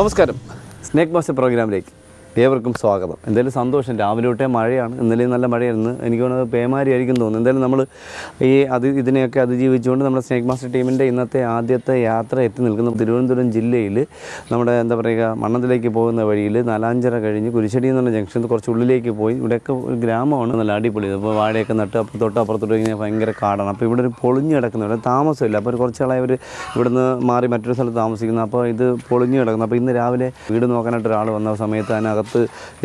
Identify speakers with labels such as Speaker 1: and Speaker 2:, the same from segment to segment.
Speaker 1: നമസ്കാരം. Snake master പ്രോഗ്രാമിലേക്ക്. ഏവർക്കും സ്വാഗതം. എന്തായാലും സന്തോഷം. രാവിലെ തൊട്ടേ മഴയാണ്. ഇന്നലെയും നല്ല മഴയായിരുന്നു. എനിക്ക് തോന്നുന്നത് പേമാരി ആയിരിക്കും തോന്നുന്നു. എന്തായാലും നമ്മൾ ഈ അത് ഇതിനെയൊക്കെ അതിജീവിച്ചുകൊണ്ട് നമ്മുടെ സ്നേക് മാസ്റ്റർ ടീമിന്റെ ഇന്നത്തെ ആദ്യത്തെ യാത്ര എത്തി നിൽക്കുന്ന തിരുവനന്തപുരം ജില്ലയിൽ നമ്മുടെ എന്താ പറയുക മണ്ണത്തിലേക്ക് പോകുന്ന വഴിയിൽ നാലാഞ്ചര കഴിഞ്ഞ് കുരിശടി എന്നുള്ള ജംഗ്ഷൻ കുറച്ച് ഉള്ളിലേക്ക് പോയി. ഇവിടെയൊക്കെ ഒരു ഗ്രാമമാണ്. നല്ല അടിപൊളി. അപ്പോൾ വാഴയൊക്കെ നട്ട് അപ്പുറത്തോട്ട് അപ്പുറത്തോട്ട് ഇങ്ങനെ ഭയങ്കര കാടാണ്. അപ്പോൾ ഇവിടെ ഒരു പൊളിഞ്ഞു കിടക്കുന്ന ഇവിടെ താമസമില്ല. അപ്പോൾ ഒരു കുറച്ച് അവർ ഇവിടുന്ന് മാറി മറ്റൊരു സ്ഥലത്ത് താമസിക്കുന്നു. അപ്പോൾ ഇത് പൊളിഞ്ഞു കിടക്കുന്നു. അപ്പോൾ ഇന്ന് രാവിലെ വീട് നോക്കാനായിട്ട് ഒരാൾ വന്ന സമയത്ത് അതിനകത്ത്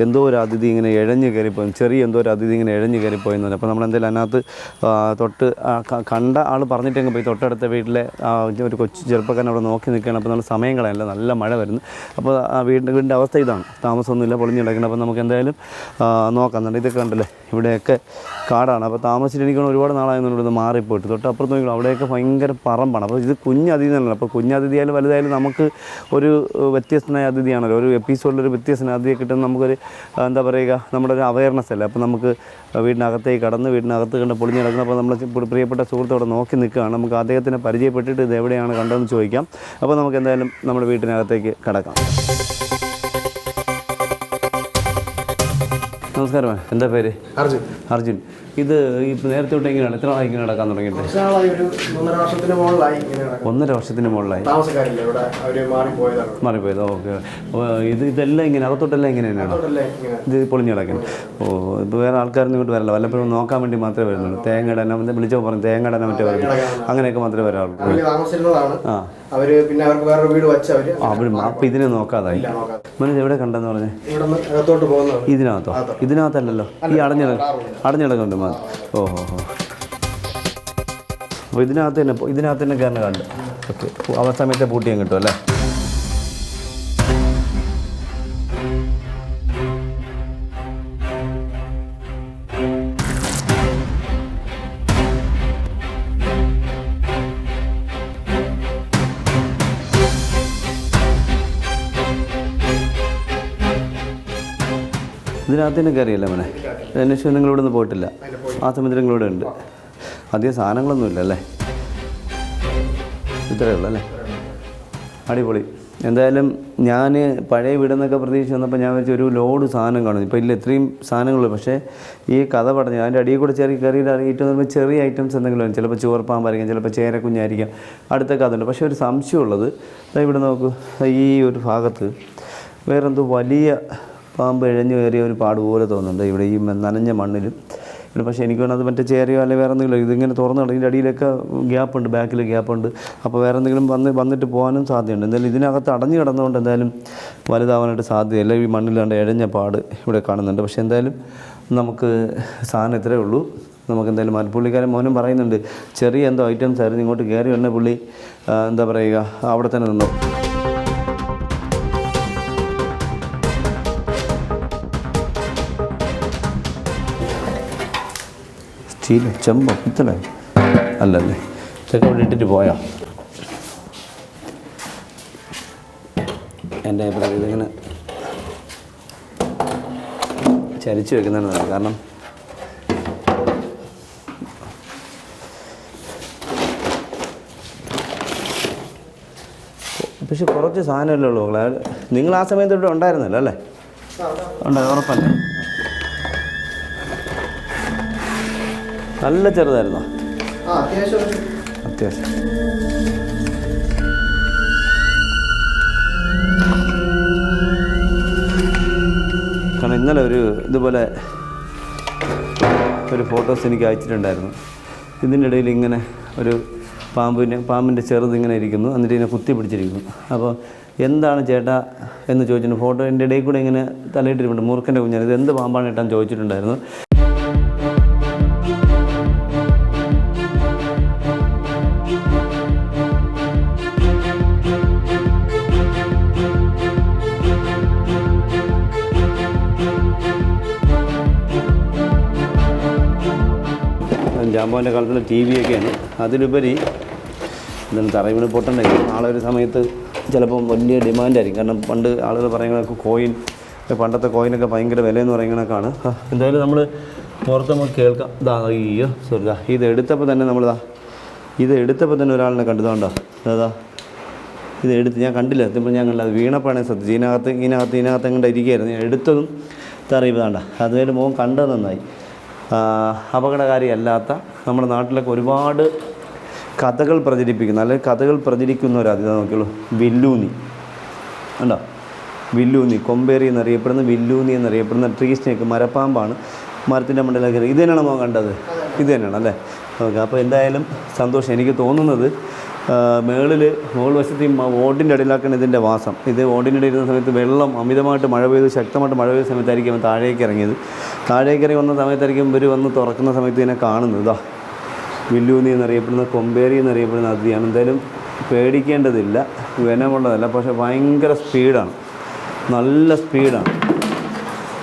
Speaker 1: എന്തോ ഒരു അതിഥി ഇങ്ങനെ ഇഴഞ്ഞു കയറിപ്പോയി. ചെറിയ എന്തോ ഒരു അതിഥി ഇങ്ങനെ ഇഴഞ്ഞു കയറിപ്പോയി എന്ന് പറഞ്ഞു. അപ്പോൾ നമ്മൾ എന്തായാലും അതിനകത്ത് തൊട്ട് കണ്ട ആൾ പറഞ്ഞിട്ടെങ്കിൽ പോയി. തൊട്ടടുത്ത വീട്ടിലെ ഒരു കൊച്ചു ചെറുപ്പക്കാരൻ അവിടെ നോക്കി നിൽക്കുകയാണ്. അപ്പോൾ നമ്മൾ സമയം കളയല്ല നല്ല മഴ വരുന്നു. അപ്പോൾ ആ വീടിന്റെ വീടിന്റെ അവസ്ഥ ഇതാണ്. താമസമൊന്നുമില്ല പൊളിഞ്ഞു കിടക്കണം. അപ്പോൾ നമുക്ക് എന്തായാലും നോക്കാം. ഇതൊക്കെ കണ്ടല്ലേ? ഇവിടെയൊക്കെ കാടാണ്. അപ്പോൾ താമസിച്ചിട്ട് എനിക്ക് ഒരുപാട് നാളായിരുന്നു ഇവിടുന്ന് മാറിപ്പോയിട്ട്. തൊട്ട് അപ്പുറത്ത് നോക്കി അവിടെയൊക്കെ ഭയങ്കര പറമ്പാണ്. അപ്പോൾ ഇത് കുഞ്ഞതിഥി തന്നെയാണ് അപ്പോൾ കുഞ്ഞതിഥിയായാലും വലുതായാലും നമുക്ക് ഒരു വ്യത്യസ്തനായ അതിഥിയാണല്ലോ. ഒരു എപ്പിസോഡിലൊരു വ്യത്യസ്തനായ അതിഥിയെ കിട്ടുന്ന നമുക്കൊരു എന്താ പറയുക നമ്മുടെ ഒരു അവയർനെസ് അല്ലേ? അപ്പോൾ നമുക്ക് വീടിനകത്തേക്ക് കടന്ന് വീടിനകത്ത് കണ്ട് പൊളിഞ്ഞ് കിടക്കുന്നപ്പോൾ നമ്മൾ പ്രിയപ്പെട്ട സുഹൃത്തോടെ നോക്കി നിൽക്കുകയാണ്. നമുക്ക് അദ്ദേഹത്തിനെ പരിചയപ്പെട്ടിട്ട് ഇത് എവിടെയാണ് കണ്ടതെന്ന് ചോദിക്കാം. അപ്പോൾ നമുക്ക് എന്തായാലും നമ്മുടെ വീട്ടിനകത്തേക്ക് കടക്കാം. നമസ്കാരം എന്താ പേര്?
Speaker 2: അർജുൻ.
Speaker 1: അർജുൻ. ഇത് ഈ നേരത്തെ തൊട്ട് എങ്ങനെയാണ് എത്ര നാളായി ഇങ്ങനെ നടക്കാൻ തുടങ്ങിയിട്ട്. ഒന്നര വർഷത്തിന് മുകളിലായി. മാറിപ്പോയത്. ഓക്കെ. ഇത് ഇതെല്ലാം ഇങ്ങനെ അകത്തോട്ടെല്ലാം ഇങ്ങനെ തന്നെയാണ്? ഇത് പൊളിഞ്ഞ് കിടക്കണം ഓ ഇപ്പോൾ വേറെ ആൾക്കാരൊന്നും ഇങ്ങോട്ട് വരില്ല. വല്ലപ്പോഴും നോക്കാൻ വേണ്ടി മാത്രമേ വരുന്നുള്ളൂ. തേങ്ങ വിളിച്ചോ പറഞ്ഞു തേങ്ങ മറ്റേ വരുന്നു അങ്ങനെയൊക്കെ മാത്രമേ വരാറുള്ളൂ. ആ.
Speaker 2: അവർ പിന്നെ അവർക്ക് വേറൊരു വീട് വെച്ച്
Speaker 1: അവർ അപ്പം ഇതിനെ നോക്കാതായി. മനസ്സ് എവിടെ കണ്ടെന്ന് പറഞ്ഞേ?
Speaker 2: അകത്തോട്ട് പോകുന്നതാണ്.
Speaker 1: ഇതിനകത്തോ? ഇതിനകത്തല്ലല്ലോ? ഈ അടഞ്ഞിട അടഞ്ഞിടക്കുണ്ട് മാ ഓ ഹോ അപ്പോൾ ഇതിനകത്ത് തന്നെ ഇതിനകത്ത് തന്നെ കയറുന്ന കണ്ട്. ഓക്കെ. ആ സമയത്തെ പൂട്ടിയും കിട്ടും അല്ലേ? ഇതിനകത്ത് തന്നെ അറിയില്ല മോനെ അന്വേഷിച്ച് നിങ്ങളിവിടെ നിന്ന് പോയിട്ടില്ല. ആ സമയത്ത് നിങ്ങളിവിടെ ഉണ്ട്. അധികം സാധനങ്ങളൊന്നുമില്ല അല്ലേ? ഇത്രയേ ഉള്ളൂ അല്ലേ? അടിപൊളി. എന്തായാലും ഞാൻ പഴയ വീടെന്നൊക്കെ പ്രതീക്ഷിച്ച് വന്നപ്പോൾ ഞാൻ വെച്ച് ഒരു ലോഡ് സാധനം കാണുന്നു ഇപ്പോൾ ഇല്ല ഇത്രയും സാധനങ്ങളുള്ളൂ. പക്ഷേ ഈ കഥ പറഞ്ഞ് അതിന്റെ അടിയിൽ കൂടെ ചെറിയ കയറിയിട്ട് ഏറ്റവും പറയുമ്പോൾ ചെറിയ ഐറ്റംസ് എന്തെങ്കിലും. ചിലപ്പോൾ ചുവർപ്പാമ്പായിരിക്കും ചിലപ്പോൾ ചേരക്കുഞ്ഞായിരിക്കാം. അടുത്ത കഥ ഉണ്ട്. പക്ഷേ ഒരു സംശയമുള്ളത് ഇവിടെ നോക്കൂ. ഈ ഒരു ഭാഗത്ത് വേറെന്തോ വലിയ പാമ്പ് ഇഴഞ്ഞു കയറിയ ഒരു പാട് പോലെ തോന്നുന്നുണ്ട്. ഇവിടെ ഈ നനഞ്ഞ മണ്ണിലും. ഇവിടെ പക്ഷേ എനിക്ക് വേണം അത് മറ്റേ ചേരയോ അല്ലെങ്കിൽ വേറെ എന്തെങ്കിലും ഇതിങ്ങനെ തുറന്നു തുടങ്ങി അടിയിലൊക്കെ ഗ്യാപ്പ് ഉണ്ട് ബാക്കിൽ ഗ്യാപ്പ് ഉണ്ട് അപ്പോൾ വേറെ എന്തെങ്കിലും വന്ന് വന്നിട്ട് പോകാനും സാധ്യതയുണ്ട്. എന്തായാലും ഇതിനകത്ത് അടഞ്ഞു കിടന്നുകൊണ്ട് എന്തായാലും വലുതാവാനായിട്ട് സാധ്യതയില്ല. ഈ മണ്ണിലാണ്ട് ഇഴഞ്ഞ പാട് ഇവിടെ കാണുന്നുണ്ട്. പക്ഷേ എന്തായാലും നമുക്ക് സാധനം ഇത്രയേ ഉള്ളൂ. നമുക്ക് എന്തായാലും മലപ്പുള്ളിക്കാരൻ പുള്ളിക്കാരൻ മോനും പറയുന്നുണ്ട് ചെറിയ എന്തോ ഐറ്റംസ് ആയിരുന്നു. ഇങ്ങോട്ട് കയറി വന്ന പുള്ളി. എന്താ പറയുക അവിടെ തന്നെ നിന്നു. സ്റ്റീൽ ചെമ്പോ പിത്തള അല്ലല്ലേ? ഇതൊക്കെ ഇവിടെ ഇട്ടിട്ട് പോയോ? എന്റെ അഭിപ്രായം ഇതിങ്ങനെ ചരിച്ച് വെക്കുന്നതാണ്. കാരണം പക്ഷെ കുറച്ച് സാധനമല്ലേ ഉള്ളൂ നിങ്ങൾ ആ സമയത്ത് ഇവിടെ ഉണ്ടായിരുന്നല്ലോ അല്ലേ? ഉണ്ടായി ഉറപ്പല്ലേ? നല്ല ചെറുതായിരുന്നോ.
Speaker 2: അത്യാവശ്യം
Speaker 1: കാരണം ഇന്നലെ ഒരു ഇതുപോലെ ഒരു ഫോട്ടോസ് എനിക്ക് അയച്ചിട്ടുണ്ടായിരുന്നു. ഇതിന്റെ ഇടയിൽ ഇങ്ങനെ ഒരു പാമ്പിന്റെ പാമ്പിന്റെ ചെറുത് ഇങ്ങനെ ഇരിക്കുന്നു. എന്നിട്ട് ഇതിനെ കുത്തി പിടിച്ചിരിക്കുന്നു. അപ്പോൾ എന്താണ് ചേട്ടാ എന്ന് ചോദിച്ചിട്ടുണ്ട് ഫോട്ടോ എന്റെ ഇടയിൽ കൂടെ ഇങ്ങനെ തലയിട്ടിരിപ്പുണ്ട്. മൂർഖന്റെ കുഞ്ഞാൻ ഇത് എന്ത് പാമ്പാണ് ഏട്ടാന്ന് ചോദിച്ചിട്ടുണ്ടായിരുന്നു. ജാമ്പോന്റെ കാലത്തുള്ള ടി വി ഒക്കെയാണ് അതിലുപരി എന്താണ് തറയിൽ പൊട്ടണ്ടെങ്കിൽ നാളെ ഒരു സമയത്ത് ചിലപ്പം വലിയ ഡിമാൻഡായിരിക്കും. കാരണം പണ്ട് ആളുകൾ പറയുന്നതൊക്കെ കോയിൻ പണ്ടത്തെ കോയിനൊക്കെ ഭയങ്കര വിലയെന്ന് പറയുന്നതൊക്കെയാണ്. എന്തായാലും നമ്മൾ പുറത്ത് നമുക്ക് കേൾക്കാം. ഇതാ അയ്യോ സോറി ഇതാ ഇത് എടുത്തപ്പോൾ തന്നെ നമ്മളിതാ ഇത് എടുത്തപ്പോൾ തന്നെ ഒരാളിനെ കണ്ടതുകൊണ്ടോ അതാ ഇത് എടുത്ത് ഞാൻ കണ്ടില്ല. എത്തുമ്പോൾ ഞാൻ കണ്ടത് വീണപ്പോഴാണ് ശ്രദ്ധിച്ചു ഇതിനകത്ത് ഇതിനകത്ത് ഇതിനകത്ത് എങ്ങോട്ട് ഇരിക്കുകയായിരുന്നു. ഞാൻ എടുത്തതും തറിയുമ്പോൾ വേണ്ട അതുവരെ മോൻ കണ്ടത് നന്നായി. അപകടകാരിയല്ലാത്ത നമ്മുടെ നാട്ടിലൊക്കെ ഒരുപാട് കഥകൾ പ്രചരിപ്പിക്കുന്ന അല്ലെങ്കിൽ കഥകൾ പ്രചരിക്കുന്ന ഒരു അതിഥ നോക്കിയുള്ളൂ. വില്ലൂനി ഉണ്ടോ വില്ലൂന്നി. കൊമ്പേറി എന്നറിയപ്പെടുന്ന വില്ലൂന്നി എന്നറിയപ്പെടുന്ന ട്രീ സ്നേക്ക് മരപ്പാമ്പാണ് മരത്തിന്റെ മണ്ടയിലൊക്കെ ഇത് തന്നെയാണ് മോൻ കണ്ടത്? ഇത് തന്നെയാണ് അല്ലേ? ഓക്കെ അപ്പോൾ എന്തായാലും സന്തോഷം. എനിക്ക് തോന്നുന്നത് മേളിൽ മുകൾ വശത്ത് ഓടിന്റെ ഇടയിലാക്കാണ് ഇതിന്റെ വാസം. ഇത് ഓടിന്റെ ഇടയിൽ ഇരുന്ന സമയത്ത് വെള്ളം അമിതമായിട്ട് മഴ പെയ്ത് ശക്തമായിട്ട് മഴ പെയ്ത സമയത്തായിരിക്കും താഴേക്ക് ഇറങ്ങിയത്. താഴേക്ക് ഇറങ്ങി വന്ന സമയത്തായിരിക്കും ഇവർ വന്ന് തുറക്കുന്ന സമയത്ത് ഇതിനെ കാണുന്നത്. ഇതാ വില്ലൂന്നി എന്നറിയപ്പെടുന്ന കൊമ്പേരി എന്നറിയപ്പെടുന്ന അതിയാണ് എന്തായാലും പേടിക്കേണ്ടതില്ല. വനമുള്ളതല്ല പക്ഷേ ഭയങ്കര സ്പീഡാണ്. നല്ല സ്പീഡാണ്.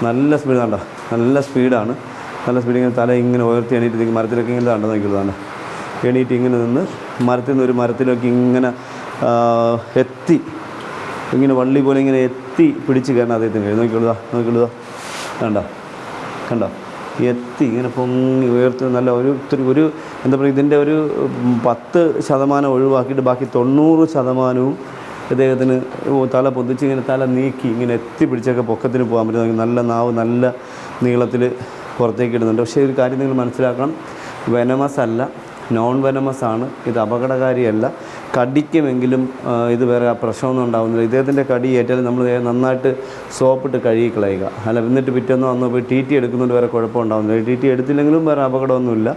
Speaker 1: നല്ല സ്പീഡാണ് നല്ല സ്പീഡാണ്. നല്ല സ്പീഡ് ഇങ്ങനെ തല ഇങ്ങനെ ഉയർത്തി എണീറ്റ് മരത്തിലൊക്കെ ഇങ്ങനെ താണ്ട നോക്കിയതാണ്. എണീറ്റ് ഇങ്ങനെ നിന്ന് മരത്തിൽ നിന്ന് ഒരു മരത്തിലേക്ക് ഇങ്ങനെ എത്തി. ഇങ്ങനെ വള്ളി പോലെ ഇങ്ങനെ എത്തി പിടിച്ച് കയറണം അദ്ദേഹത്തിന്. കഴിയും നോക്കിക്കൊള്ളുക നോക്കിക്കൊള്ളുക കണ്ടോ? കണ്ടോ? എത്തി ഇങ്ങനെ പൊങ്ങി ഉയർത്തി നല്ല ഒരു ഒരു എന്താ പറയുക ഇതിന്റെ ഒരു പത്ത് ശതമാനം ഒഴിവാക്കിയിട്ട് ബാക്കി തൊണ്ണൂറ് ശതമാനവും ഇദ്ദേഹത്തിന് തല പൊതിച്ച് ഇങ്ങനെ തല നീക്കി ഇങ്ങനെ എത്തി പിടിച്ചൊക്കെ പൊക്കത്തിന് പോകാൻ പറ്റും. നല്ല നാവ് നല്ല നീളത്തിൽ പുറത്തേക്ക് ഇടുന്നുണ്ട്. പക്ഷേ ഒരു കാര്യം നിങ്ങൾ മനസ്സിലാക്കണം. വെനമസ് അല്ല നോൺ വെനമസ് ആണ്. ഇത് അപകടകാരിയല്ല. കടിക്കുമെങ്കിലും ഇത് വേറെ ആ പ്രശ്നമൊന്നും ഉണ്ടാകുന്നില്ല ഇദ്ദേഹത്തിന്റെ കടി ഏറ്റാലും നമ്മൾ നന്നായിട്ട് സോപ്പിട്ട് കഴുകി കളയുക. അല്ല എന്നിട്ട് പിറ്റേന്നോ അന്നോ പോയി ടി ടി എടുക്കുന്നതുകൊണ്ട് വേറെ കുഴപ്പമുണ്ടാകുന്നില്ല ടി ടി എടുത്തില്ലെങ്കിലും വേറെ അപകടമൊന്നുമില്ല.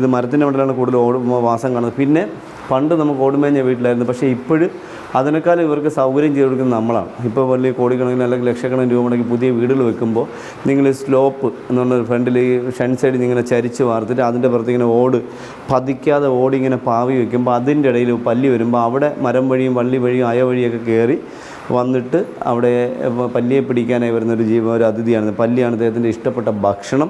Speaker 1: ഇത് മരത്തിന്റെ മണ്ടലാണ് കൂടുതൽ ഓടുമ്പോൾ വാസം കാണുന്നത്. പിന്നെ പണ്ട് നമുക്ക് ഓടുമേഞ്ഞ വീട്ടിലായിരുന്നു. പക്ഷേ ഇപ്പോഴും അതിനേക്കാളും ഇവർക്ക് സൗകര്യം ചെയ്ത് കൊടുക്കുന്നത് നമ്മളാണ്. ഇപ്പോൾ വലിയ കോടിക്കണക്കിന് അല്ലെങ്കിൽ ലക്ഷക്കണക്കിന് രൂപ മുടക്കി പുതിയ വീടുകൾ വെക്കുമ്പോൾ നിങ്ങൾ സ്ലോപ്പ് എന്നുള്ള ഫ്രണ്ടിൽ ഈ ഷൺ സൈഡിൽ ഇങ്ങനെ ചരിച്ച് വാർത്തിട്ട് അതിന്റെ പുറത്ത് ഇങ്ങനെ ഓട് പതിക്കാതെ ഓടി ഇങ്ങനെ പാവി വെക്കുമ്പോൾ അതിന്റെ ഇടയിൽ പല്ലി വരുമ്പോൾ അവിടെ മരം വഴിയും വള്ളി വഴിയും അയ വഴിയൊക്കെ കയറി വന്നിട്ട് അവിടെ പല്ലിയെ പിടിക്കാനായി വരുന്നൊരു ജീവ ഒരു അതിഥിയാണ്. പല്ലിയാണ് ഇദ്ദേഹത്തിന്റെ ഇഷ്ടപ്പെട്ട ഭക്ഷണം.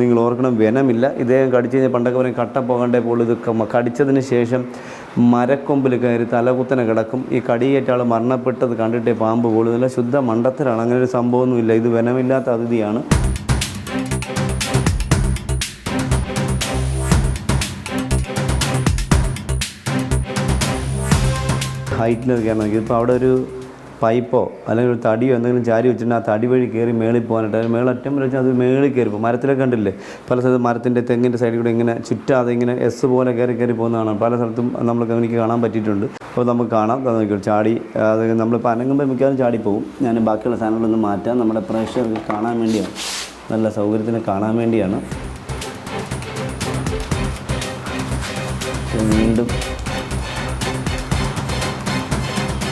Speaker 1: നിങ്ങൾ ഓർക്കണം വനമില്ല. ഇദ്ദേഹം കടിച്ചു കഴിഞ്ഞാൽ പണ്ടൊക്കെ പറയും കട്ട പോകണ്ടേ പോലും ഇത് കടിച്ചതിന് ശേഷം മരക്കൊമ്പിൽ കയറി തലകുത്തനെ കിടക്കും. ഈ കടിയേറ്റ ആൾ മരണപ്പെട്ടത് കണ്ടിട്ടേ പാമ്പ് പോകുന്നില്ല ശുദ്ധ മണ്ടത്തിലാണ് അങ്ങനെ ഒരു സംഭവമൊന്നുമില്ല. ഇത് വനമില്ലാത്ത അതിഥിയാണ്. ഹൈറ്റിൽ കയറണമെങ്കിൽ ഇപ്പോൾ അവിടെ ഒരു പൈപ്പോ അല്ലെങ്കിൽ ഒരു തടിയോ എന്തെങ്കിലും ചാരി വെച്ചിട്ടുണ്ടെങ്കിൽ ആ തടി വഴി കയറി മേളിൽ പോകാനായിട്ട്. അത് മേളറ്റം വരെ വെച്ചാൽ അത് മേളിൽ കയറി പോകും. മരത്തിലൊക്കെ കണ്ടില്ലേ? പല സ്ഥലത്തും മരത്തിന്റെ തെങ്ങിന്റെ സൈഡിൽ കൂടെ ഇങ്ങനെ ചുറ്റാതെ ഇങ്ങനെ എസ് പോലെ കയറി കയറി പോകുന്നതാണ് പല സ്ഥലത്തും നമ്മൾക്ക് എനിക്ക് കാണാൻ പറ്റിയിട്ടുണ്ട്. അപ്പോൾ നമുക്ക് കാണാം. നോക്കിയോ ചാടി അത് നമ്മളിപ്പോൾ അനങ്ങുമ്പോൾ മിക്കവാറും പോകും. ഞാൻ ബാക്കിയുള്ള സാധനങ്ങളൊന്നും മാറ്റാം. നമ്മുടെ പ്രേക്ഷകർക്ക് കാണാൻ വേണ്ടിയാണ്. നല്ല സൗകര്യത്തിന് കാണാൻ വേണ്ടിയാണ്. വീണ്ടും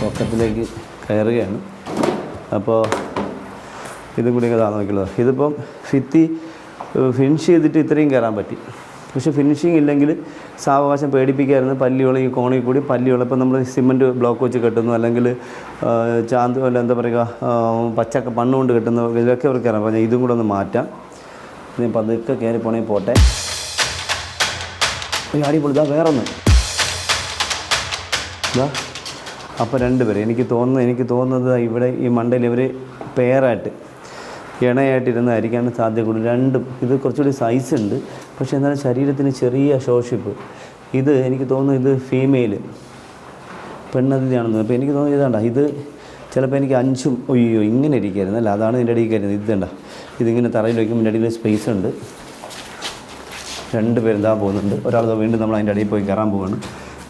Speaker 1: പൊക്കത്തിലേക്ക് കയറുകയാണ്. അപ്പോൾ ഇതും കൂടി ഇതാ നോക്കിയുള്ളത് ഇതിപ്പം ഫിത്തി ഫിനിഷ് ചെയ്തിട്ട് ഇത്രയും കയറാൻ പറ്റി. പക്ഷെ ഫിനിഷിങ് ഇല്ലെങ്കിൽ സാവകാശം പേടിപ്പിക്കായിരുന്നു. പല്ലിയുള്ള ഈ കോണിൽ കൂടി പല്ലിയുള്ള ഇപ്പം നമ്മൾ സിമന്റ് ബ്ലോക്ക് വെച്ച് കെട്ടുന്നു. അല്ലെങ്കിൽ ചാന്ത് അല്ല എന്താ പറയുക പച്ചക്ക മണ്ണ് കൊണ്ട് കെട്ടുന്നു ഇതിലൊക്കെ അവർക്ക് കയറാം പറഞ്ഞാൽ ഇതും കൂടെ ഒന്ന് മാറ്റാം. ഇനി പതുക്കെ കയറി പോണെങ്കിൽ പോട്ടെ. അടിപൊളി. ഇതാ വേറൊന്ന്. ഇതാ അപ്പോൾ രണ്ടുപേരെ. എനിക്ക് തോന്നുന്നു എനിക്ക് തോന്നുന്നത് ഇവിടെ ഈ മണ്ടയിൽ ഇവർ പെയറായിട്ട് ഇണയായിട്ടിരുന്നതായിരിക്കാണ് സാധ്യത കൂടുതൽ രണ്ടും ഇത് കുറച്ചുകൂടി സൈസ് ഉണ്ട്. പക്ഷേ എന്നാലും ശരീരത്തിന് ചെറിയ ശോഷിപ്പ് ഇത് എനിക്ക് തോന്നുന്നു ഇത് ഫീമെയിൽ പെണ്ണതിഥിയാണെന്ന് അപ്പോൾ എനിക്ക് തോന്നുന്നു ഇതാണ്ട ഇത് ചിലപ്പോൾ എനിക്ക് അഞ്ചും ഒയ്യോ ഇങ്ങനെ ഇരിക്കുകയായിരുന്നു അല്ല? അതാണ് ഇതിന്റെ ഇടയിൽ കയറുന്നത്. ഇത് കണ്ട ഇതിങ്ങനെ തറയിൽ വയ്ക്കുമ്പോൾ ഇതിന്റെ ഇടയിൽ സ്പേസ് ഉണ്ട്. രണ്ട് പേരും ഇതാ പോകുന്നുണ്ട്. ഒരാൾ വീണ്ടും നമ്മൾ അതിന്റെ ഇടയിൽ പോയി കയറാൻ പോവാണ്.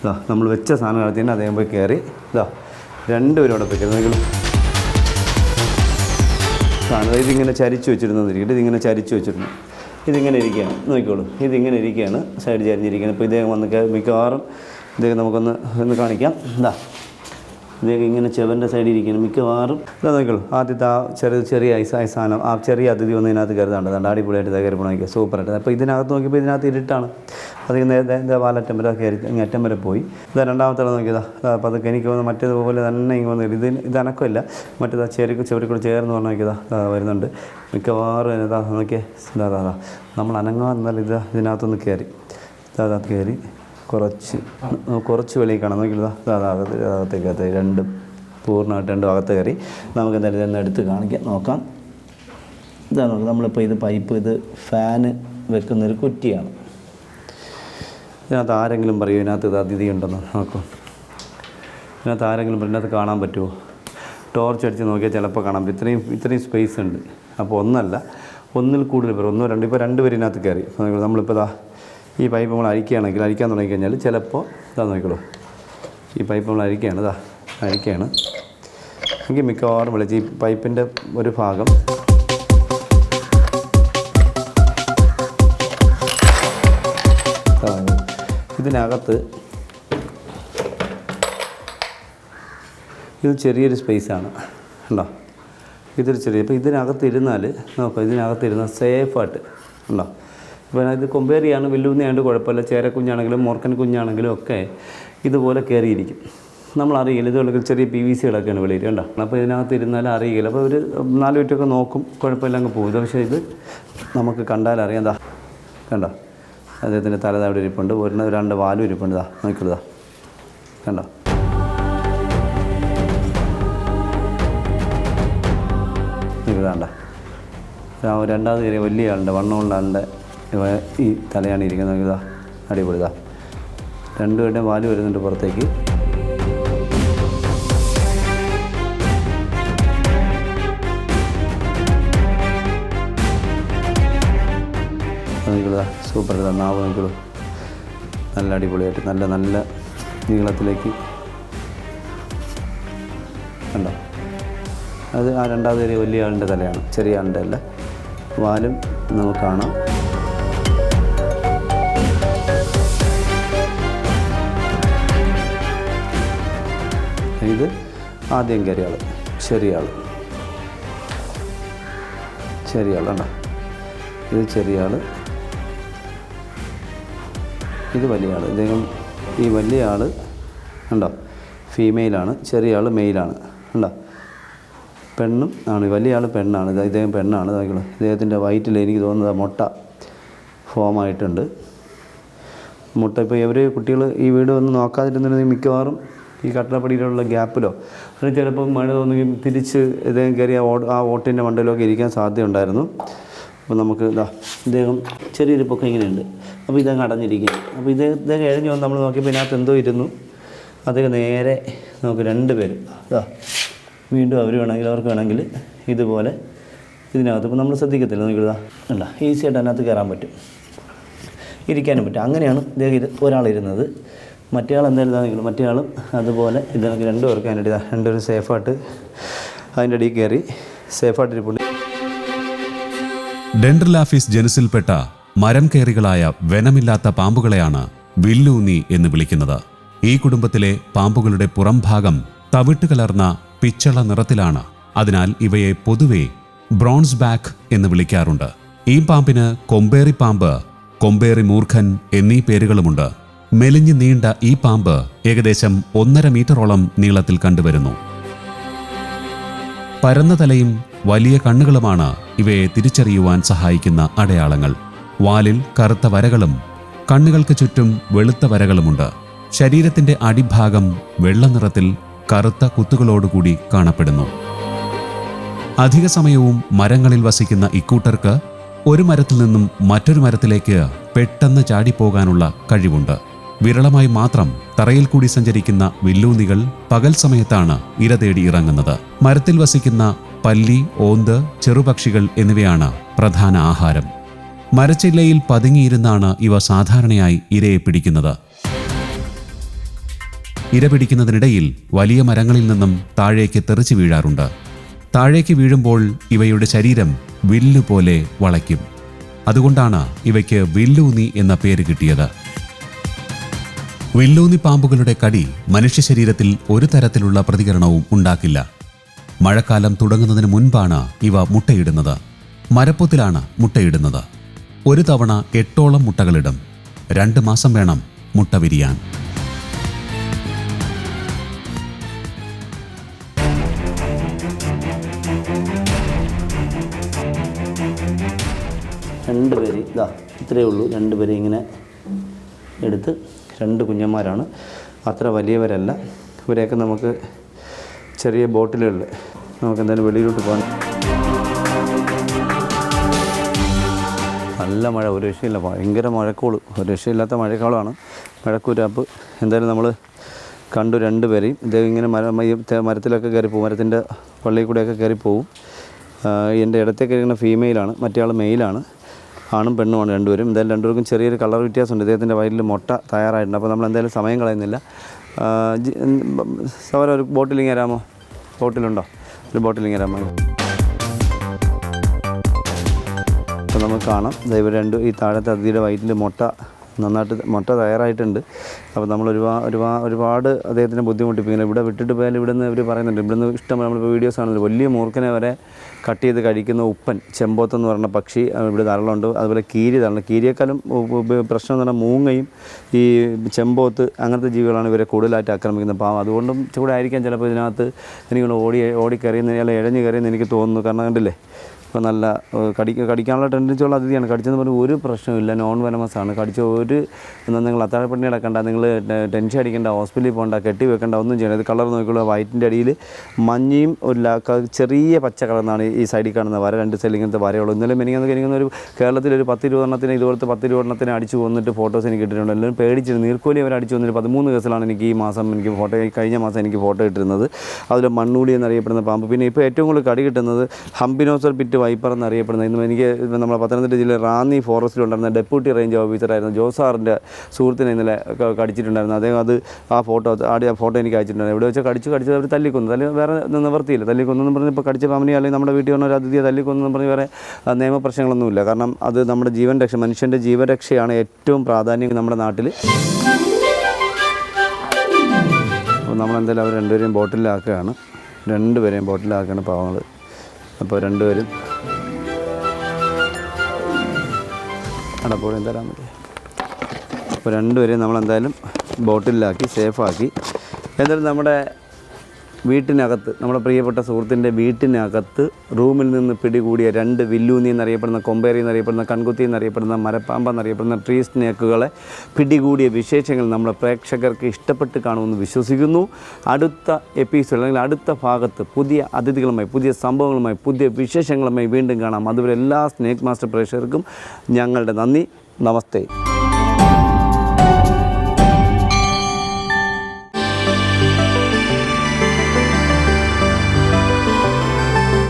Speaker 1: ഇതാ നമ്മൾ വെച്ച സാധനം കളത്തിന് അദ്ദേഹം പോയി കയറി. ഇതാ രണ്ടുപേരും അവിടെ പോയി കയറി. സാധനം ഇതിങ്ങനെ ചരിച്ചു വെച്ചിരുന്നിരിക്കട്ടെ ഇതിങ്ങനെ ചരിച്ചു വെച്ചിരുന്നു. ഇതിങ്ങനെ ഇരിക്കുകയാണ്. നോക്കിക്കോളൂ. ഇതിങ്ങനെ ഇരിക്കുകയാണ്. സൈഡ് ചരിഞ്ഞിരിക്കുകയാണ്. ഇപ്പോൾ ഇദ്ദേഹം വന്ന് മിക്കവാറും ഇദ്ദേഹം നമുക്കൊന്ന് ഒന്ന് കാണിക്കാം. ഇതാ ഇദ്ദേഹം ഇങ്ങനെ ചെവന്റെ സൈഡിൽ ഇരിക്കുന്നു. മിക്കവാറും ഇതാ നോക്കിക്കോളൂ ആദ്യത്തെ ആ ചെറിയ ചെറിയ സാധനം ആ ചെറിയ അതിഥി ഒന്ന് ഇതിനകത്ത് കരുതാണ്ട്. അതുകൊണ്ട് അടിപൊളിയായിട്ട് ഇതാ കയറി സൂപ്പറായിട്ട്. അപ്പോൾ ഇതിനകത്ത് നോക്കിയപ്പോൾ ഇതിനകത്ത് ഇരുട്ടാണ്. അത് നേരത്തെ വാലറ്റം വരെ കയറി അറ്റം വരെ പോയി. ഇതാ രണ്ടാമത്തെ നോക്കിയതാ. അപ്പോൾ അതൊക്കെ എനിക്ക് വന്ന് മറ്റേതുപോലെ തന്നെ ഇങ്ങനെ വന്നു ഇത് ഇത് അനക്കമില്ല. മറ്റേതാ ചെറിയ ചെവരിക്കൂടെ ചേർന്ന് പറഞ്ഞു നോക്കിയതാ വരുന്നുണ്ട്. മിക്കവാറും ഇതാ നോക്കിയേ ഇതാ നമ്മൾ അനങ്ങാൻ ഇത് ഇതിനകത്തൊന്ന് കയറി. ഇതാ കയറി. കുറച്ച് കുറച്ച് വെളിയിൽ കാണാം. ഇതാ അകത്ത് അകത്തേക്ക് അകത്ത് രണ്ടും പൂർണമായിട്ട് രണ്ടും അകത്ത് കയറി. നമുക്ക് എന്തായാലും ഇതൊന്ന് എടുത്ത് കാണിക്കാം. നോക്കാം. ഇതാ നോക്കാം നമ്മളിപ്പോൾ ഇത് പൈപ്പ് ഇത് ഫാന് വെക്കുന്നൊരു കുറ്റിയാണ്. ഇതിനകത്ത് ആരെങ്കിലും പറയും? ഇതിനകത്ത് ഇത് അതിഥി ഉണ്ടെന്ന് നോക്കും. ഇതിനകത്ത് ആരെങ്കിലും പറയും? ഇതിനകത്ത് കാണാൻ പറ്റുമോ? ടോർച്ച് അടിച്ച് നോക്കിയാൽ ചിലപ്പോൾ കാണാം ഇത്രയും ഇത്രയും സ്പേസ് ഉണ്ട്. അപ്പോൾ ഒന്നല്ല ഒന്നിൽ കൂടുതൽ പേർ ഒന്നോ രണ്ടോ ഇപ്പോൾ രണ്ട് പേര് ഇതിനകത്ത് കയറി. നമ്മളിപ്പോൾ ഇതാ ഈ പൈപ്പ് നമ്മൾ അരിക്കുകയാണെങ്കിൽ അരിക്കാൻ തുടങ്ങിക്കഴിഞ്ഞാൽ ചിലപ്പോൾ ഇതാ നോക്കിക്കോളൂ. ഈ പൈപ്പ് നമ്മൾ അരിക്കുകയാണ് ഇതാ അരിക്കുകയാണ്. എനിക്ക് മിക്കവാറും വിളിച്ച് ഈ പൈപ്പിന്റെ ഒരു ഭാഗം ഇതാ, ഇതിനകത്ത് ഇത് ചെറിയൊരു സ്പേസാണ് ഉണ്ടോ ഇതൊരു ചെറിയ ഇപ്പോൾ ഇതിനകത്ത് ഇരുന്നാൽ നോക്കാം ഇതിനകത്ത് ഇരുന്നാൽ സേഫായിട്ട് ഉണ്ടോ ഇപ്പോൾ ഇത് ചെയ്യാണ് വെല്ലുവിനെയാണ്ട് കുഴപ്പമില്ല. ചേരക്കുഞ്ഞാണെങ്കിലും മോർക്കൻ കുഞ്ഞാണെങ്കിലും ഒക്കെ ഇതുപോലെ കയറിയിരിക്കും നമ്മൾ അറിയില്ല ഇതുപോലെ ചെറിയ പി വി സികളൊക്കെയാണ് വെളിയിൽ കണ്ടോ? അപ്പോൾ ഇതിനകത്ത് ഇരുന്നാൽ അറിയില്ല അപ്പോൾ ഒരു നാല് മിനിറ്റൊക്കെ നോക്കും കുഴപ്പമില്ല അങ്ങ് പോകും. പക്ഷേ ഇത് നമുക്ക് കണ്ടാൽ അറിയാം. എന്താ കണ്ടോ? അദ്ദേഹത്തിന്റെ തല അവിടെ ഇരിപ്പുണ്ട്. ഒരു രണ്ട് വാലും ഇരിപ്പുണ്ട്. ഇതാ നോക്കിയതാ കണ്ടോ? ഇതാണ്ട രണ്ടാമത് കയറിയ വലിയ ആളുണ്ട് വണ്ണമുള്ള ആളുടെ ഈ തലയാണ് ഇരിക്കുന്നത്. ഇതാ അടിപൊളി ഇതാ. രണ്ടുപേരുടെ വാൽ വരുന്നുണ്ട് പുറത്തേക്ക്. നോക്കിക്കൊള്ളു സൂപ്പർ ഇതാ നാവ് നോക്കിക്കൊള്ളു നല്ല അടിപൊളിയായിട്ട് നല്ല നല്ല നീളത്തിലേക്ക്. കണ്ടോ? അത് ആ രണ്ടാമത് വലിയ ആളിന്റെ തലയാണ് ചെറിയ ആളിന്റെ അല്ല. വാലും നമുക്ക് കാണാം. ഇത് ആദ്യം കയറിയ ആൾ ചെറിയ ആൾ ചെറിയ ഇത് ചെറിയ ഇത് വലിയ ആൾ ഇദ്ദേഹം ഈ വലിയ ആൾ ഉണ്ടോ ഫീമെയിലാണ്. ചെറിയ ആൾ മെയിലാണ്. ഉണ്ടോ പെണ്ണും ആണ്. വലിയ ആൾ പെണ്ണാണ്. ഇത് ഇദ്ദേഹം പെണ്ണാണ്. ഇതാക്കിയത് ഇദ്ദേഹത്തിന്റെ വയറ്റിൽ എനിക്ക് തോന്നുന്നത് മുട്ട ഫോം ആയിട്ടുണ്ട്. മുട്ട ഇപ്പോൾ ഇവർ കുട്ടികൾ ഈ വീട് വന്ന് നോക്കാതിരുന്നിരുന്നെങ്കിൽ മിക്കവാറും ഈ കട്ടപ്പടിയിലുള്ള ഗ്യാപ്പിലോ? അല്ലെങ്കിൽ ചിലപ്പോൾ മഴ തോന്നുകയും തിരിച്ച് ഇദ്ദേഹം കയറി ആ ഓട്ടിന്റെ മണ്ടയിലൊക്കെ ഇരിക്കാൻ സാധ്യതയുണ്ടായിരുന്നു. അപ്പോൾ നമുക്ക് ഇതാ ഇദ്ദേഹം ചെറിയൊരു പൊക്കം ഇങ്ങനെയുണ്ട്. അപ്പോൾ ഇദ്ദേഹം അടഞ്ഞിരിക്കും അപ്പോൾ ഇദ്ദേഹം ഇദ്ദേഹം എഴഞ്ഞു വന്ന് നമ്മൾ നോക്കിയപ്പോൾ ഇതിനകത്ത് എന്തോ ഇരുന്നു. അദ്ദേഹം നേരെ നമുക്ക് രണ്ട് പേര് ഇതാ വീണ്ടും അവർ വേണമെങ്കിൽ അവർക്ക് വേണമെങ്കിൽ ഇതുപോലെ ഇതിനകത്ത് ഇപ്പോൾ നമ്മൾ ശ്രദ്ധിക്കത്തില്ല. നോക്കിയതാ അല്ല ഈസി ആയിട്ട് അതിനകത്ത് കയറാൻ പറ്റും. ഇരിക്കാനും പറ്റും. അങ്ങനെയാണ് ഇദ്ദേഹം ഇത് ഒരാളിരുന്നത്. മറ്റേ ആൾ എന്തായാലും ഇതാണെങ്കിലും മറ്റേ ആളും അതുപോലെ രണ്ടു പേർക്ക് അതിന്റെ ഇതാ രണ്ടുപേരും സേഫായിട്ട് അതിന്റെ അടിയിൽ കയറി സേഫായിട്ട് ഇരിപ്പുണ്ട്
Speaker 3: ലാഫീസ് ജനുസിൽപ്പെട്ട മരം കയറികളായ വെനമില്ലാത്ത പാമ്പുകളെയാണ് വില്ലൂന്നി എന്ന് വിളിക്കുന്നത്. ഈ കുടുംബത്തിലെ പാമ്പുകളുടെ പുറംഭാഗം തവിട്ട് കലർന്ന പിച്ചള നിറത്തിലാണ്. അതിനാൽ ഇവയെ പൊതുവെ ബ്രോൺസ് ബാക്ക് എന്ന് വിളിക്കാറുണ്ട്. ഈ പാമ്പിന് കൊമ്പേറി പാമ്പ് കൊമ്പേറി മൂർഖൻ എന്നീ പേരുകളുമുണ്ട്. മെലിഞ്ഞു നീണ്ട ഈ പാമ്പ് ഏകദേശം ഒന്നര മീറ്ററോളം നീളത്തിൽ കണ്ടുവരുന്നു. പരന്ന തലയും വലിയ കണ്ണുകളുമാണ് ഇവയെ തിരിച്ചറിയുവാൻ സഹായിക്കുന്ന അടയാളങ്ങൾ. വാലിൽ കറുത്ത വരകളും കണ്ണുകൾക്ക് ചുറ്റും വെളുത്ത വരകളുമുണ്ട്. ശരീരത്തിന്റെ അടിഭാഗം വെള്ള നിറത്തിൽ കറുത്ത കുത്തുകളോടുകൂടി കാണപ്പെടുന്നു. അധിക സമയവും മരങ്ങളിൽ വസിക്കുന്ന ഇക്കൂട്ടർക്ക് ഒരു മരത്തിൽ നിന്നും മറ്റൊരു മരത്തിലേക്ക് പെട്ടെന്ന് ചാടിപ്പോകാനുള്ള കഴിവുണ്ട്. വിരളമായി മാത്രം തറയിൽ കൂടി സഞ്ചരിക്കുന്ന വില്ലൂന്നികൾ പകൽ സമയത്താണ് ഇര തേടി ഇറങ്ങുന്നത്. മരത്തിൽ വസിക്കുന്ന പല്ലി ഓന്ത് ചെറുപക്ഷികൾ എന്നിവയാണ് പ്രധാന ആഹാരം. മരച്ചില്ലയിൽ പതുങ്ങിയിരുന്നാണ് ഇവ സാധാരണയായി ഇരയെ പിടിക്കുന്നത്. ഇര പിടിക്കുന്നതിനിടയിൽ വലിയ മരങ്ങളിൽ നിന്നും താഴേക്ക് തെറിച്ചു വീഴാറുണ്ട്. താഴേക്ക് വീഴുമ്പോൾ ഇവയുടെ ശരീരം വില്ലു പോലെ വളയ്ക്കും. അതുകൊണ്ടാണ് ഇവയ്ക്ക് വില്ലൂന്നി എന്ന പേര് കിട്ടിയത്. വില്ലൂന്നി പാമ്പുകളുടെ കടി മനുഷ്യ ശരീരത്തിൽ ഒരു തരത്തിലുള്ള പ്രതികരണവും ഉണ്ടാക്കില്ല. മഴക്കാലം തുടങ്ങുന്നതിന് മുൻപാണ് ഇവ മുട്ടയിടുന്നത്. മരപ്പൊത്തിലാണ് മുട്ടയിടുന്നത്. ഒരു തവണ എട്ടോളം മുട്ടകളിടും. രണ്ട് മാസം വേണം മുട്ട വിരിയാൻ.
Speaker 1: രണ്ട് പേര് ഇതാ ഇത്രയേ ഉള്ളൂ. രണ്ട് പേര് ഇങ്ങനെ എടുത്ത് രണ്ട് കുഞ്ഞന്മാരാണ്. അത്ര വലിയവരല്ല. ഇവരെയൊക്കെ നമുക്ക് ചെറിയ ബോട്ടിലുകളിൽ നമുക്ക് എന്തായാലും വെളിയിലോട്ട് പോകാൻ നല്ല മഴ ഒരു രക്ഷയില്ല. ഭയങ്കര മഴക്കോൾ. ഒരു രക്ഷയില്ലാത്ത മഴക്കാളാണ്. മഴക്കൂരാപ്പ്. എന്തായാലും നമ്മൾ കണ്ടു രണ്ടുപേരെയും ഇദ്ദേഹം ഇങ്ങനെ മര മരത്തിലൊക്കെ കയറി പോകും മരത്തിന്റെ പള്ളിയിൽ കൂടെയൊക്കെ കയറി പോകും എന്റെ ഇടത്തേക്ക് ഇരിക്കുന്ന ഫീമെയിലാണ് മറ്റേ ആൾ മെയിലാണ് ആണും പെണ്ണുമാണ് രണ്ടുപേരും. എന്തായാലും രണ്ടുപേർക്കും ചെറിയൊരു കളർ വ്യത്യാസമുണ്ട്. ഇദ്ദേഹത്തിന്റെ വയലിൽ മുട്ട തയ്യാറായിട്ടുണ്ട്. അപ്പോൾ നമ്മൾ എന്തായാലും സമയം കളയുന്നില്ല. സവര ഒരു ബോട്ടിലിങ് തരാമോ ബോട്ടിലുണ്ടോ? ഒരു ബോട്ടിലിങ് തരാമോ അപ്പോൾ നമുക്ക് കാണാം. ദൈവം രണ്ട് ഈ താഴത്തെ അതിഥിയുടെ വയറ്റിൽ മുട്ട നന്നായിട്ട് മുട്ട തയ്യാറായിട്ടുണ്ട്. അപ്പോൾ നമ്മൾ ഒരുപാട് ഒരുപാട് ഒരുപാട് അദ്ദേഹത്തിനെ ബുദ്ധിമുട്ടിപ്പിക്കുന്നത് ഇവിടെ വിട്ടിട്ട് പോയാൽ ഇവിടെ നിന്ന് ഇവർ പറയുന്നുണ്ട് ഇവിടെ നിന്ന് ഇഷ്ടം നമ്മളിപ്പോൾ വീഡിയോസ് ആണല്ലോ വലിയ മൂർഖനെ വരെ കട്ട് ചെയ്ത് കഴിക്കുന്ന ഉപ്പൻ ചെമ്പോത്ത് എന്ന് പറയുന്ന പക്ഷി ഇവിടെ ധാരാളമുണ്ട്. അതുപോലെ കീരി ധാരാളം കീരിയേക്കാളും പ്രശ്നം എന്ന് പറഞ്ഞാൽ മൂങ്ങയും ഈ ചെമ്പോത്ത് അങ്ങനത്തെ ജീവികളാണ് ഇവരെ കൂടുതലായിട്ട് ആക്രമിക്കുന്നത്. പാവം. അതുകൊണ്ടും ചൂടായിരിക്കാം ചിലപ്പോൾ ഇതിനകത്ത് എനിക്കൊണ്ട് ഓടി ഓടി കയറിയെന്ന് അല്ല ഇഴഞ്ഞ് കയറിയെന്ന് എനിക്ക് തോന്നുന്നു. കാരണം കണ്ടില്ലേ? ഇപ്പോൾ നല്ല കടി കടിക്ക കടിക്കാനുള്ള ടെൻഡൻസിയുള്ള അതിഥിയാണ്. കടിച്ചെന്ന് പറഞ്ഞാൽ ഒരു പ്രശ്നമില്ല നോൺ വെനമസ് ആണ്. കടിച്ച ഒരു നിങ്ങൾ അത്താഴപ്പണി കിടക്കണ്ട നിങ്ങൾ ടെൻഷൻ അടിക്കേണ്ട ഹോസ്പിറ്റലിൽ പോകണ്ട കെട്ടി വെക്കേണ്ട ഒന്നും ചെയ്യണ്ട. ഇത് കളർ നോക്കിയുള്ള വൈറ്റിന്റെ അടിയിൽ മഞ്ഞയും ഒരു ചെറിയ പച്ച കളർന്നാണ് ഈ സൈഡിൽ കാണുന്ന വര. രണ്ട് സൈഡിൽ ഇങ്ങനത്തെ വരയുള്ളൂ. ഇന്നലെ എനിക്കൊന്ന് എനിക്കൊന്ന് ഒരു കേരളത്തിൽ ഒരു പത്ത് ഇരുപതെണ്ണത്തിന് ഇതുപോലത്തെ പത്ത് ഇരുപതെണ്ണത്തിന് അടിച്ചു വന്നിട്ട് ഫോട്ടോസ് എനിക്ക് ഇട്ടിട്ടുണ്ട്. എല്ലാവരും പേടിച്ചിട്ട് നീർക്കോലി അവർ അടിച്ചു വന്നിട്ട് പതിമൂന്ന് കേസിലാണ് എനിക്ക് ഈ മാസം എനിക്ക് ഫോട്ടോ കഴിഞ്ഞ മാസം എനിക്ക് ഫോട്ടോ ഇട്ടിരുന്നത്. അതിൽ മണ്ണൂടി എന്നറിയപ്പെടുന്ന പാമ്പ്. പിന്നെ ഇപ്പോൾ ഏറ്റവും കൂടുതൽ കടി കിട്ടുന്നത് ഹംബിനോസർ പിറ്റ് വൈപ്പർ എന്നറിയപ്പെടുന്നത്. ഇന്ന് എനിക്ക് നമ്മുടെ പത്തനംതിട്ട ജില്ലയിൽ റാന്നി ഫോറസ്റ്റിലുണ്ടായിരുന്ന ഡെപ്യൂട്ടി റേഞ്ച് ഓഫീസറായിരുന്നു ജോസാറിന്റെ സുഹൃത്തിനെ ഇന്നലെ കടിച്ചിട്ടുണ്ടായിരുന്നു. അദ്ദേഹം അത് ആ ഫോട്ടോ ആടി ആ ഫോട്ടോ എനിക്ക് അയച്ചിട്ടുണ്ടായിരുന്നു ഇവിടെ വെച്ച് കടിച്ച് കടിച്ചത് അവർ തല്ലിക്കൊന്നു. തല്ലി വേറെ നിവർത്തിയില്ല. തല്ലിക്കൊന്നെന്ന് പറഞ്ഞ് ഇപ്പോൾ കടിച്ച ഫാമിലി അല്ലെങ്കിൽ നമ്മുടെ വീട്ടിൽ വന്ന ഒരു അതിഥിയെ തല്ലിക്കൊന്നെന്ന് പറഞ്ഞ് വേറെ നിയമപ്രശ്നങ്ങളൊന്നുമില്ല. കാരണം അത് നമ്മുടെ ജീവൻ രക്ഷ മനുഷ്യന്റെ ജീവരക്ഷയാണ് ഏറ്റവും പ്രാധാന്യം നമ്മുടെ നാട്ടിൽ നമ്മളെന്തായാലും അവർ രണ്ടുപേരെയും ബോട്ടിലാക്കുകയാണ് രണ്ടുപേരെയും ബോട്ടിലാക്കുകയാണ് പാവങ്ങൾ അപ്പോൾ രണ്ടുപേരും അടപ്പോഴും തരാൻ പറ്റില്ല അപ്പോൾ രണ്ടുപേരെയും നമ്മളെന്തായാലും ബോട്ടിലാക്കി സേഫാക്കി. എന്നിട്ട് നമ്മുടെ വീട്ടിനകത്ത് നമ്മുടെ പ്രിയപ്പെട്ട സുഹൃത്തിന്റെ വീട്ടിനകത്ത് റൂമിൽ നിന്ന് പിടികൂടിയ രണ്ട് വില്ലൂന്നി എന്നറിയപ്പെടുന്ന കൊമ്പേറി എന്നറിയപ്പെടുന്ന കൺകുത്തി എന്നറിയപ്പെടുന്ന മരപ്പാമ്പ എന്നറിയപ്പെടുന്ന ട്രീ സ്നേക്കുകളെ പിടികൂടിയ വിശേഷങ്ങൾ നമ്മുടെ പ്രേക്ഷകർക്ക് ഇഷ്ടപ്പെട്ട് കാണുമെന്ന് വിശ്വസിക്കുന്നു. അടുത്ത എപ്പിസോഡ് അല്ലെങ്കിൽ അടുത്ത ഭാഗത്ത് പുതിയ അതിഥികളുമായി പുതിയ സംഭവങ്ങളുമായി പുതിയ വിശേഷങ്ങളുമായി വീണ്ടും കാണാം. അതുവരെ എല്ലാ സ്നേക്ക് മാസ്റ്റർ പ്രേക്ഷകർക്കും ഞങ്ങളുടെ നന്ദി. നമസ്തേ.